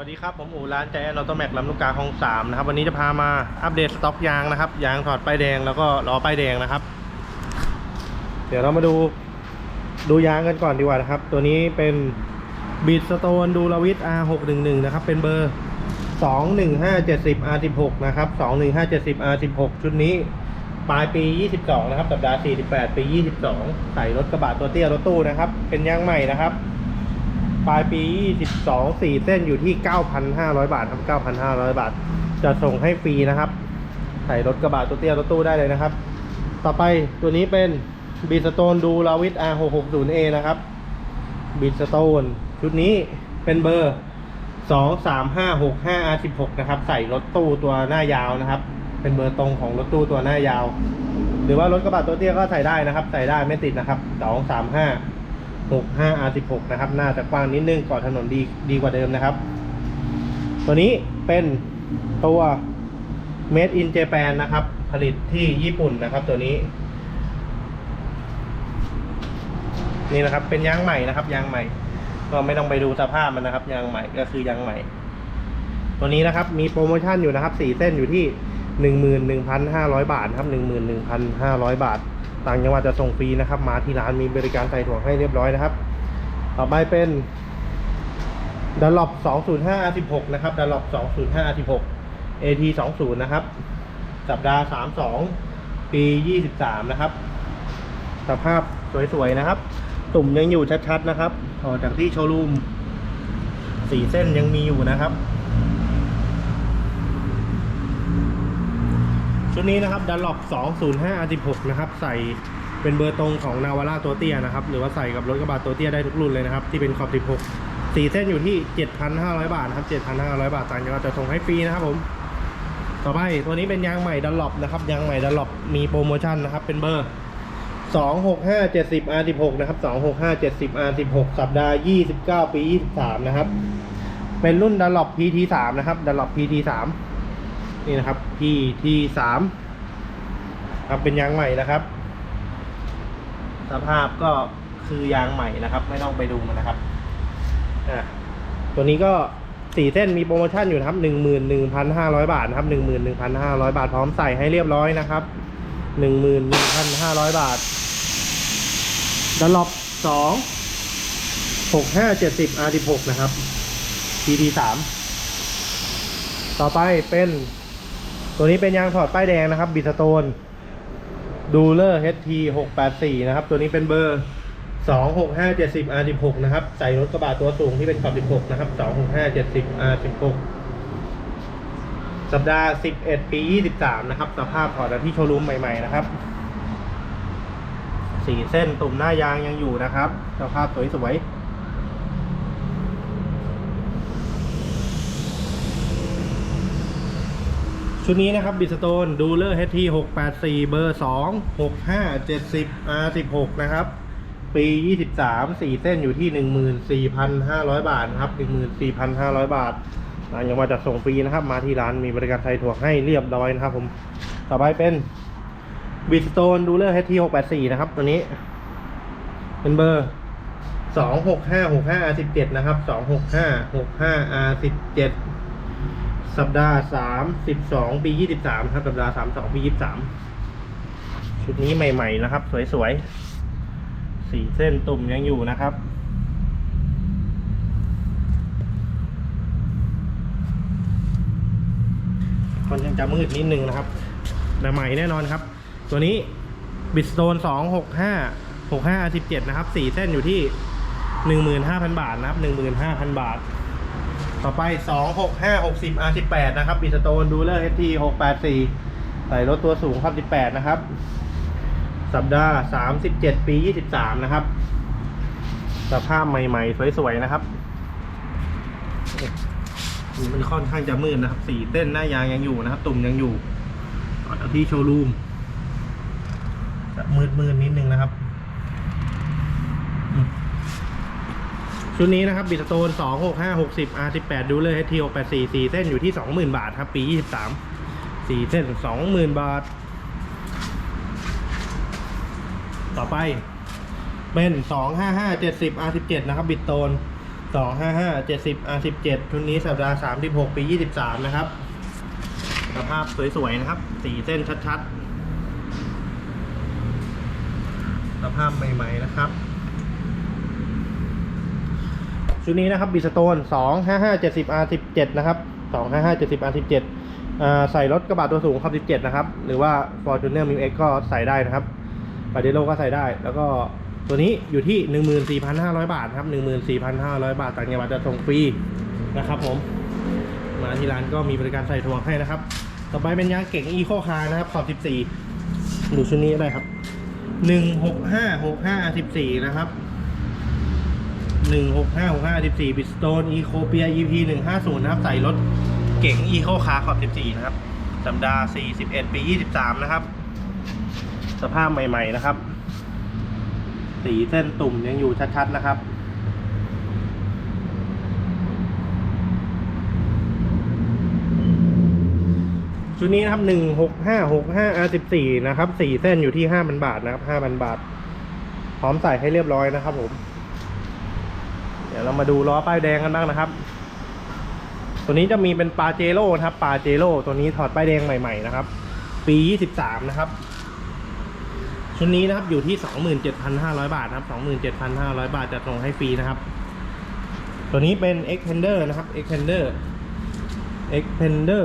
วัสดีครับ ผมอู๋ร้านใจแอนออโตแม็กลำลูกกาคลองสามนะครับ วันนี้จะพามาอัปเดตสต็อกยางนะครับ ยางถอดป้ายแดงแล้วก็ล้อป้ายแดงนะครับ เดี๋ยวเรามาดูดูยางกันก่อนดีกว่านะครับ ตัวนี้เป็นบีดสโตนดูลวิท R611 นะครับ เป็นเบอร์ 21570 R16 นะครับ 21570 R16 ชุดนี้ ปลายปี 22 นะครับ สัปดาห์ 48 ปี 22 ใส่รถกระบะตัวเตี้ยรถตู้นะครับ เป็นยางใหม่นะครับ ปลายปี 22 4 เส้นอยู่ที่ 9,500 บาทครับ 9,500 บาท จะส่งให้ฟรีนะครับใส่รถกระบะตัวเตี้ยรถตู้ได้เลยนะครับ ต่อไปตัวนี้เป็นบีสโตนดูลาวิท R660A นะครับบีสโตนชุดนี้เป็นเบอร์ 23565 R16 นะครับ ใส่รถตู้ตัวหน้ายาวนะครับ เป็นเบอร์ตรงของรถตู้ตัวหน้ายาว หรือว่ารถกระบะตัวเตี้ยก็ใส่ได้นะครับ ใส่ได้ไม่ติดนะครับ 235 65 R16 นะครับน่าจะกว้างนิดนึงก่อนถนนดีดีกว่าเดิมนะครับ ตัวนี้เป็นตัว Made in Japan นะครับ ผลิตที่ญี่ปุ่นนะครับ ตัวนี้ นี่นะครับเป็นยางใหม่นะครับยางใหม่ ก็ไม่ต้องไปดูสภาพมันนะครับยางใหม่ก็คือยางใหม่ ตัวนี้นะครับมีโปรโมชั่นอยู่นะครับสี่เส้นอยู่ที่หนึ่งหมื่นหนึ่งพันห้าร้อยบาทครับหนึ่งหมื่นหนึ่งพันห้าร้อยบาท ต่างจังหวัดจะส่งฟรีนะครับ มาที่ร้านมีบริการใส่ถ่วให้เรียบร้อยนะครับ ต่อไปเป็นดัลลอป205 R16 นะครับดัลลอป205 R16 AT 20นะครับ สัปดาห์ 32 ปี 23 นะครับ สภาพสวยๆนะครับ ตุ่มยังอยู่ชัดๆนะครับถอดจากที่โชว์รูมสีเส้นยังมีอยู่นะครับ ชุดนี้นะครับดันหลบ205 R16 นะครับใส่เป็นเบอร์ตรงของนาวาร่าตัวเตี้ยนะครับ หรือว่าใส่กับรถกระบะตัวเตี้ยได้ทุกรุ่นเลยนะครับ ที่เป็นขอบ16สีเส้นอยู่ที่ 7,500 บาทนะครับ 7,500 บาทต่างจังหวัดจะส่งให้ฟรีนะครับผม ต่อไปตัวนี้เป็นยางใหม่ดันหลบนะครับยางใหม่ดันหลบมีโปรโมชั่นนะครับ เป็นเบอร์ 265 70 R16 นะครับ 265 70 R16 สัปดาห์ 29 ปี 23 นะครับ เป็นรุ่นดันหลบ PT3 นะครับดันหลบ PT3 นี่นะครับ PT3 ครับเป็นยางใหม่นะครับ สภาพก็คือยางใหม่นะครับ ไม่ต้องไปดูมันนะครับอะตัวนี้ก็สี่เส้นมีโปรโมชั่นอยู่นะครับหนึ่งหมื่นหนึ่งพันห้าร้อยบาทนะครับหนึ่งหมื่นหนึ่งพันห้าร้อยบาทพร้อมใส่ให้เรียบร้อยนะครับหนึ่งหมื่นหนึ่งพันห้าร้อยบาทดันลบสองหกห้าเจ็ดสิบ R สิหกนะครับ PT สามต่อไปเป็น ตัวนี้เป็นยางถอดป้ายแดงนะครับบิสโตนดูเลอร์ HT 684 นะครับ ตัวนี้เป็นเบอร์ 26570 R16 นะครับ ใส่รถกระบะตัวสูงที่เป็นขอบ16 นะครับ 26570 R16 สัปดาห์ 11 ปี 23 นะครับ สภาพถอดจากที่โชว์รูมใหม่ ๆ นะครับ สีเส้นตุ่มหน้ายางยังอยู่นะครับ สภาพสวยๆ ชุดนี้นะครับบิสโตนดูเลอร์ HT 684เบอร์2 6570 R16 นะครับ ปี23 4เส้นอยู่ที่14,500บาทนะครับ14,500บาทนะยังมาจัดส่งฟรีนะครับ มาที่ร้านมีบริการไทยถั่วให้เรียบร้อยนะครับผมต่อไปเป็นบิสโตนดูเลอร์ HT 684นะครับตัวนี้เป็นเบอร์26565 R17 นะครับ26565 R17 สััปดาห์สามสิบสองปียี่สิบสามครับ สัปดาห์สามสองปียี่สิบสามชุดนี้ใหม่ ๆ นะครับ สวยๆสีเส้นตุ่มยังอยู่นะครับค่อนข้างจะมืดนิดนึงนะครับ แต่ใหม่แน่นอนครับ ตัวนี้บิสโตนสองหกห้าหกห้าสิบเจ็ดนะครับสี่เส้นอยู่ที่หนึ่งหมื่นห้าพันบาทนะครับหนึ่งหมื่นห้าพันบาท ต่อไป 2 6 5 60 R18 นะครับบิสโตนดูเลอร์ HT 684 ใส่รถตัวสูงครับ 18 นะครับ สัปดาห์ 37 ปี 23 นะครับ สภาพใหม่ ๆ สวย ๆ นะครับมันค่อนข้างจะมืดนะครับ สีเต้นหน้ายางยังอยู่นะครับ ตุ่มยังอยู่ตอจากที่โชว์รูมจะมืดๆนิดนึงนะครับ ชุดนี้นะครับบิสโตน2 6 5 60 R18 ดูเลย HT 684 4 เส้นอยู่ที่ 20,000 บาทครับ ปี 23 4 เส้น 20,000 บาท ต่อไปเป็น 255 70 R17 นะครับบิสโตนสองห้าห้าเจ็ดสิบอาสิบเจ็ดชุดนี้สัปดาห์สามสิบหกปียี่สิบสามนะครับ สภาพสวย ๆ นะครับสีเส้นชัด ๆ สภาพใหม่ ๆ นะครับ ชุดนี้นะครับบีสโตนสองห้าห้าเจ็ดสิบร์สิบเจ็ดนะครับสองห้าห้าเจ็ดสิบร์สิบเจ็ดใส่รถกระบะตัวสูงครับสิบเจ็ดนะครับ หรือว่า Fortuner m i x ก็ใส่ได้นะครับปาเดโลก็ใส่ได้ แล้วก็ตัวนี้อยู่ที่หนึ่งหมื่นสี่พันห้าร้อยบาทครับหนึ่งหมื่นสี่พันห้าร้อยบาทต่างจังหวัดจะส่งฟรีนะครับผม มาที่ร้านก็มีบริการใส่ทวงให้นะครับ ต่อไปเป็นยางเก่งอีโคคาร์นะครับขอบสิบสี่ดูชุดนี้ได้ครับหนึ่งหกห้าหกห้าสิบสี่นะครับ 165 65 14 Bridgestone Ecopia EP 150นะครับ ใส่รถเก๋ง Eco Car ขอบ 14 นะครับ สัปดาห์41 ปี 23 นะครับ สภาพใหม่ ๆ นะครับ สีเส้นตุ่มยังอยู่ชัด ๆ นะครับชุดนี้นะครับหนึ่งหกห้าหกห้าอาสินะครับสี่เส้นอยู่ที่ห้าพันบาทนะครับห้าพันบาท พร้อมใส่ให้เรียบร้อยนะครับผม ดี๋ยวเรามาดูล้อป้ายแดงกันบ้างนะครับ ตัวนี้จะมีเป็นปาเจโร่ครับปาเจโร่ตัวนี้ถอดป้ายแดงใหม่ๆนะครับ ปียี่สิบสามนะครับ ชุดนี้นะครับอยู่ที่สองหมื่นเจ็ดพันห้าร้อยบาทครับสองหมื่นเจ็ดพันห้าร้อยบาทจะส่งให้ฟรีนะครับ ตัวนี้เป็น Extender นะครับ Extender Extender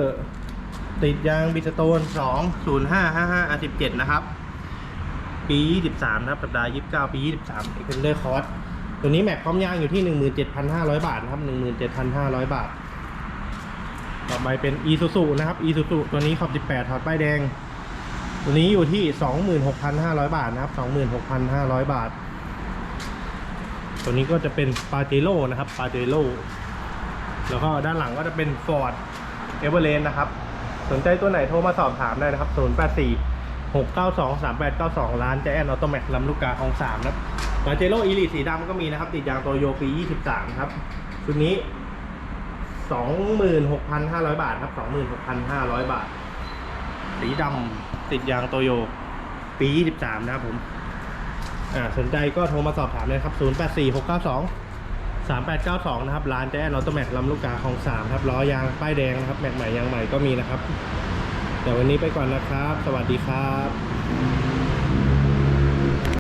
ติดยางบิสโตน 2 0 5 5 5 R 17 นะครับ ปี 23 นะครับสัปดาห์ 29 ปี 23 Extender Cost ตัวนี้แม็กพร้อมยางอยู่ที่ 17,500 บาทนะครับ 17,500 บาท ต่อไปเป็น Isuzu นะครับ Isuzu ตัวนี้ขอบ 18ถอดป้ายแดง ตัวนี้อยู่ที่ 26,500 บาทนะครับ 26,500 บาท ตัวนี้ก็จะเป็นปาเจโร่นะครับปาเจโร่แล้วก็ด้านหลังก็จะเป็น Ford e v e r a s t นะครับ สนใจตัวไหนโทรมาสอบถามได้นะครับ 084 692 3892 ร้านแจแอนออโตแมทลำลูกกาของสามนะครับ ปาเจโร่อีลิสีดำก็มีนะครับ ติดยางโตโยปี 23 ครับ ชุดนี้ 26,500 บาทครับ 26,500 บาท สีดำติดยางโตโยปี 23 นะครับผม อ่า สนใจก็โทรมาสอบถามเลยครับ 084 692 3892 นะครับ ร้านแจ้นอตโตแมกลำลูกกาของ3ครับ ล้อยางป้ายแดงนะครับ แม็กใหม่ยางใหม่ก็มีนะครับ เดี๋ยววันนี้ไปก่อนนะครับ สวัสดีครับ